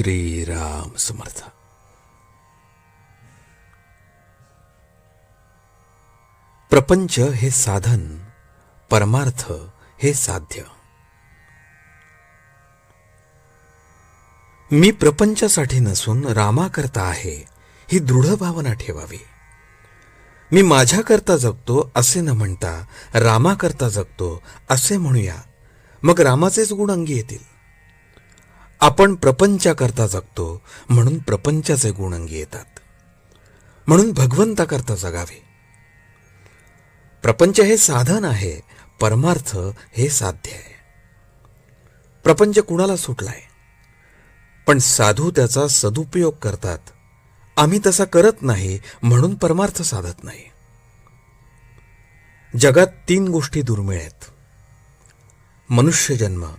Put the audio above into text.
श्रीराम समर्थ. प्रपंच हे साधन परमार्थ हे साध्य. मी प्रपंचासाठी नसून रामाकरता आहे ही दृढ भावना ठेवावी. मी माझ्याकरता जगतो असे न म्हणता रामाकरता जगतो असे म्हणूया मग रामाचेच गुण अंगी येतील. आपण प्रपंचाकरता जगतो म्हणून प्रपंचाचे गुण अंगी येतात. म्हणून भगवंताकरता जगावे. प्रपंच हे साधन आहे परमार्थ हे साध्य आहे. प्रपंच कुणाला सुटलाय? पण साधू त्याचा सदुपयोग करतात. आम्ही तसा करत नाही म्हणून परमार्थ साधत नाही. जगात तीन गोष्टी दुर्मिळ आहेत. मनुष्य जन्म